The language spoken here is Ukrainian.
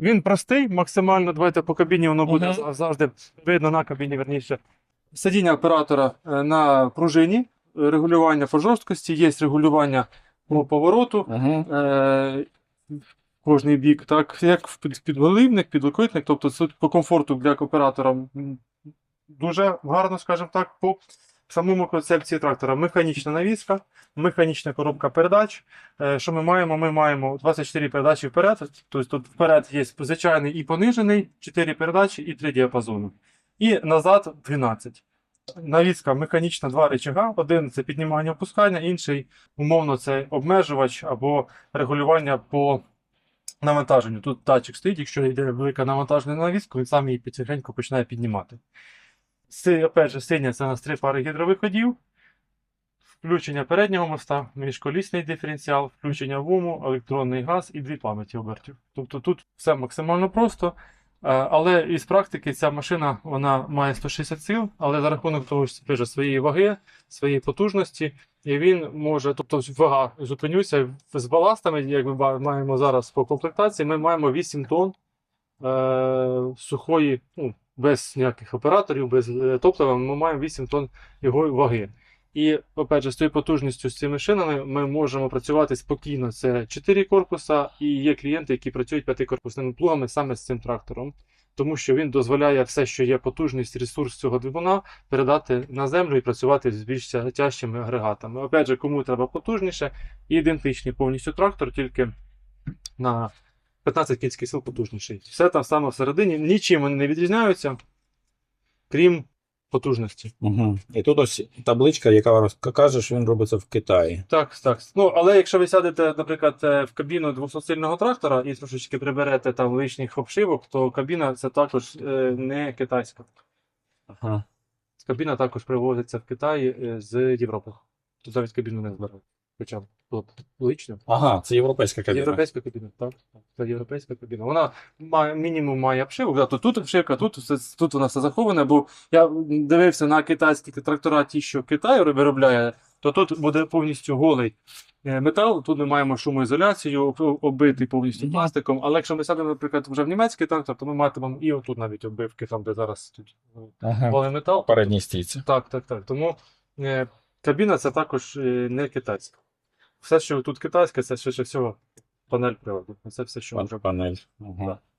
Він простий, максимально. Давайте по кабіні воно буде Мгм. зав- завжди видно на кабіні, верніше. Сидіння оператора е, на пружині, регулювання по жорсткості, є регулювання по повороту. Угу. Е, кожний бік, так, як в під- підголівник, підлокітник, тобто по комфорту для оператора дуже гарно, скажімо так, по самому концепції трактора. Механічна навіска, механічна коробка передач. Е, Що ми маємо? Ми маємо 24 передачі вперед. Тобто тут вперед є звичайний і понижений, 4 передачі і 3 діапазони. І назад 12. Навіска механічна, два рычага. Один це піднімання опускання, інший умовно це обмежувач або регулювання по навантаженню. Тут датчик стоїть, якщо йде велика навантаження на навіску, він сам її потихеньку починає піднімати. Опять же, синя це у нас три пари гідровиходів, включення переднього моста, міжколісний диференціал, включення ВУМу, електронний газ і дві пам'яті обертів. Тобто тут все максимально просто. Е, Але із практики ця машина вона має 160 сил, але за рахунок того же, своєї ваги, своєї потужності, і він може, тобто вага, зупинюся з баластами, як ми маємо зараз по комплектації, ми маємо 8 тонн е, сухої, ну, без ніяких операторів, без е, топлива, ми маємо 8 тонн його ваги. І, опять же, з тою потужністю з цими шинами ми можемо працювати спокійно. Це 4 корпуса, і є клієнти, які працюють 5-корпусними плугами саме з цим трактором. Тому що він дозволяє все, що є потужність, ресурс цього двигуна, передати на землю і працювати з більш тяжчими агрегатами. Опять же, кому треба потужніше, ідентичний повністю трактор, тільки на 15 кінських сил потужніший. Все там саме всередині, нічим вони не відрізняються, крім потужності. Угу. І тут ось табличка, яка каже, що він робиться в Китаї. Так, так. Ну, але якщо ви сядете, наприклад, е, в кабіну двохсосильного трактора і трошечки приберете там лишніх обшивок, то кабіна це також е, не китайська. Ага. Кабіна також привозиться в Китай е, з Європи. Тут навіть кабіну не збирають. Хоча б тут логічно. Ага, це європейська кабіна. Європейська кабіна, так. Це європейська кабіна. Вона має мінімум має обшивок. Да, то тут обшивка, тут, все, тут вона все заховане, бо я дивився на китайські трактора, ті, що Китай виробляє, то тут буде повністю голий е, метал. Тут ми маємо шумоізоляцію, об- оббитий повністю пластиком. Але якщо ми сядемо, наприклад, вже в німецький трактор, то ми матимемо і отут навіть оббивки, там, де зараз тут е, Ага. голий метал. Передній стійці. Так, так, так. Тому е, кабіна це також е, не китайська. Все, що тут китайське, це швидше всього панель приводу. Це все, що може Панель. Ага. Да.